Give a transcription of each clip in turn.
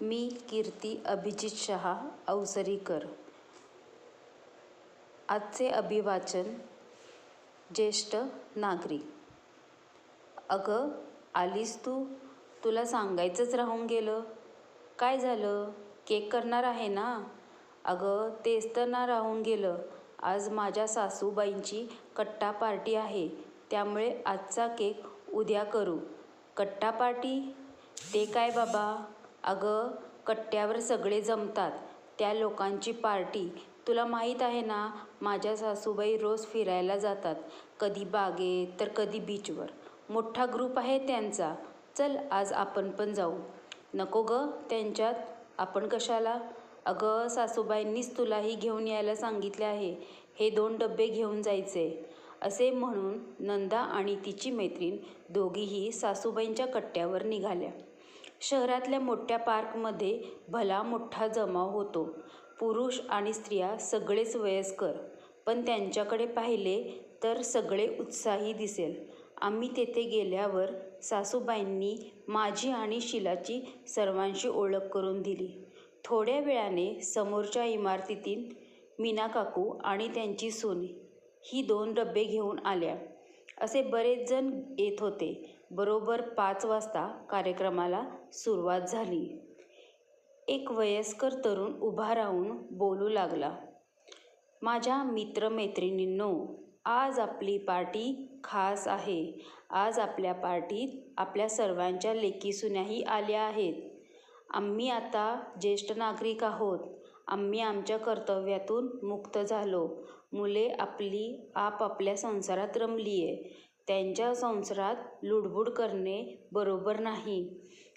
मी कीर्ती अभिजित शहा अवसरीकर आजचे अभिवाचन ज्येष्ठ नागरिक. अगं आलीस तू? तुला सांगायचंच राहून गेलं. काय झालं? केक करणार आहे ना? अगं तेच तर ना राहून गेलं. आज माझ्या सासूबाईंची कट्टा पार्टी आहे. त्यामुळे आजचा केक उद्या करू. कट्टा पार्टी? ते काय बाबा? अगं कट्ट्यावर सगळे जमतात. त्या लोकांची पार्टी. तुला माहीत आहे ना माझ्या सासूबाई रोज फिरायला जातात. कधी बागेत तर कधी बीचवर. मोठा ग्रुप आहे त्यांचा. चल आज आपण पण जाऊ. नको गं त्यांच्यात. आपण कशाला? अगं सासूबाईंनीच तुलाही घेऊन यायला सांगितले आहे. हे दोन डबे घेऊन जायचे. असे म्हणून नंदा आणि तिची मैत्रीण दोघीही सासूबाईंच्या कट्ट्यावर निघाल्या. शहरातल्या मोठ्या पार्कमध्ये भला मोठा जमाव होतो. पुरुष आणि स्त्रिया सगळेच वयस्कर पण त्यांच्याकडे पाहिले तर सगळे उत्साही दिसेल. आम्ही तेथे गेल्यावर सासूबाईंनी माझी आणि शिलाची सर्वांशी ओळख करून दिली. थोड्या वेळाने समोरच्या इमारतीतील मीना काकू आणि त्यांची सून ही दोन डबे घेऊन आल्या. असे बरेच जण येत होते. बरोबर पाच वाजता कार्यक्रमाला सुरुवात झाली. एक वयस्कर तरुण उभा राहून बोलू लागला माझ्या मित्रमैत्रिणींनो आज आपली पार्टी खास आहे. आज आपल्या पार्टीत आपल्या सर्वांच्या लेकीसुन्याही आल्या आहेत. आम्ही आता ज्येष्ठ नागरिक आहोत. आम्ही आमच्या कर्तव्यातून मुक्त झालो. मुले आपली आपापल्या संसारात रमली आहे त्यांच्या संसारात लुडबुड करणे बरोबर नाही.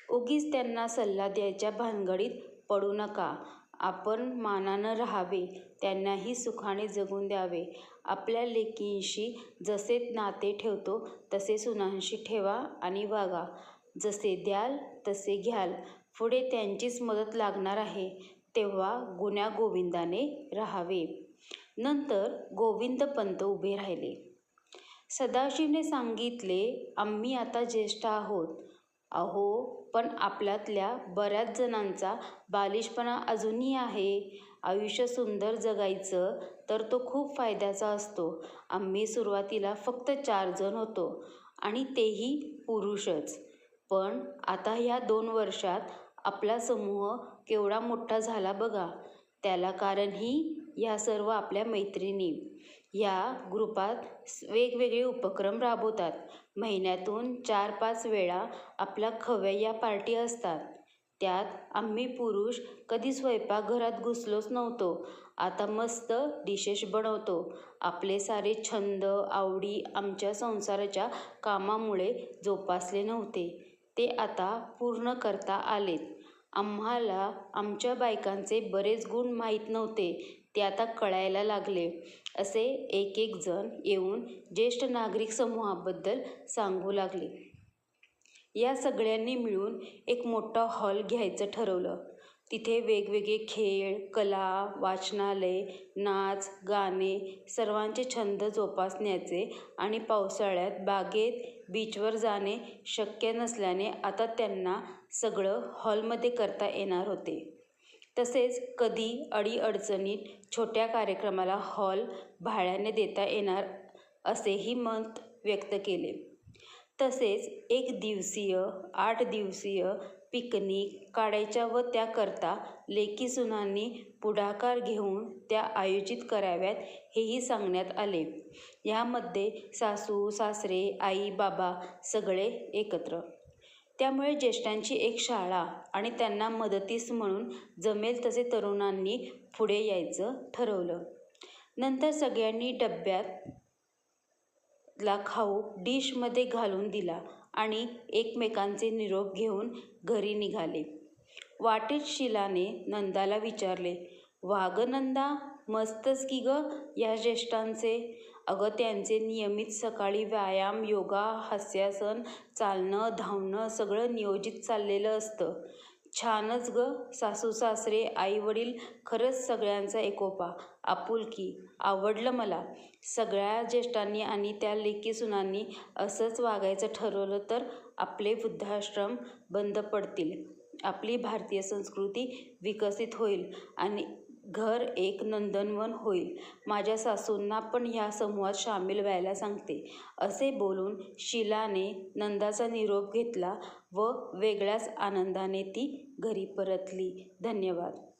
उगीच त्यांना सल्ला द्यायच्या भानगडीत पडू नका. आपण मानानं राहावे त्यांनाही सुखाने जगून द्यावे. आपल्या लेकींशी जसे नाते ठेवतो तसे सुनांशी ठेवा आणि वागा. जसे द्याल तसे घ्याल. पुढे त्यांचीच मदत लागणार आहे. तेव्हा गुण्या गोविंदाने राहावे. नंतर गोविंदपंत उभे राहिले. सदाशिवने सांगितले आम्ही आता ज्येष्ठ आहोत. अहो पण आपल्यातल्या बऱ्याच जणांचा बालिशपणा अजूनही आहे. आयुष्य सुंदर जगायचं तर तो खूप फायद्याचा असतो. आम्ही सुरुवातीला फक्त चार जण होतो आणि तेही पुरुषच. पण आता ह्या दोन वर्षात आपला समूह केवढा मोठा झाला बघा. त्याला कारण ही ह्या सर्व आपल्या मैत्रिणी. या ग्रुपात वेगवेगळे उपक्रम राबवतात. महिन्यातून चार पाच वेळा आपला खवय्या पार्टी असतात. त्यात आम्ही पुरुष कधी स्वयंपाकघरात घुसलोच नव्हतो. आता मस्त डिशेश बनवतो. आपले सारे छंद आवडी आमच्या संसाराच्या कामामुळे जोपासले नव्हते. ते आता पूर्ण करता आलेत. आम्हाला आमच्या बायकांचे बरेच गुण माहीत नव्हते. ते आता कळायला लागले. असे एक एक जण येऊन ज्येष्ठ नागरिक समूहाबद्दल सांगू लागले. या सगळ्यांनी मिळून एक मोठा हॉल घ्यायचं ठरवलं. तिथे वेगवेगळे खेळ कला वाचनालय नाच गाणे सर्वांचे छंद जोपासण्याचे आणि पावसाळ्यात बागेत बीचवर जाणे शक्य नसल्याने आता त्यांना सगळं हॉलमध्ये करता येणार होते. तसेच कधी अडीअडचणीत छोट्या कार्यक्रमाला हॉल भाड्याने देता येणार असेही मत व्यक्त केले. तसेच एक दिवसीय आठ दिवसीय पिकनिक काढायच्या व त्याकरता लेकी सुनांनी पुढाकार घेऊन त्या आयोजित कराव्यात हेही सांगण्यात आले. यामध्ये सासू सासरे आई बाबा सगळे एकत्र त्यामुळे ज्येष्ठांची एक शाळा आणि त्यांना मदतीस म्हणून जमेल तसे तरुणांनी पुढे यायचं ठरवलं. नंतर सगळ्यांनी डब्यात ला खाऊ डिशमध्ये घालून दिला आणि एकमेकांचे निरोप घेऊन घरी निघाले. वाटेत शिलाने नंदाला विचारले वाग नंदा मस्तच की ग या ज्येष्ठांचे? अगं त्यांचे नियमित सकाळी व्यायाम योगा हास्यासन चालणं धावणं सगळं नियोजित चाललेलं असतं. छानच गं सासू सासरे आई वडील खरंच सगळ्यांचा एकोपा. आपुलकी आवडलं मला. सगळ्या ज्येष्ठांनी आणि त्या लेकी सुनांनी असंच वागायचं ठरवलं तर आपले वृद्धाश्रम बंद पडतील. आपली भारतीय संस्कृती विकसित होईल आणि घर एक नंदनवन होईल. माझ्या सासूंना पण ह्या समूहात सामील व्हायला सांगते. असे बोलून शीलाने नंदाचा निरोप घेतला व वेगळ्याच आनंदाने ती घरी परतली. धन्यवाद.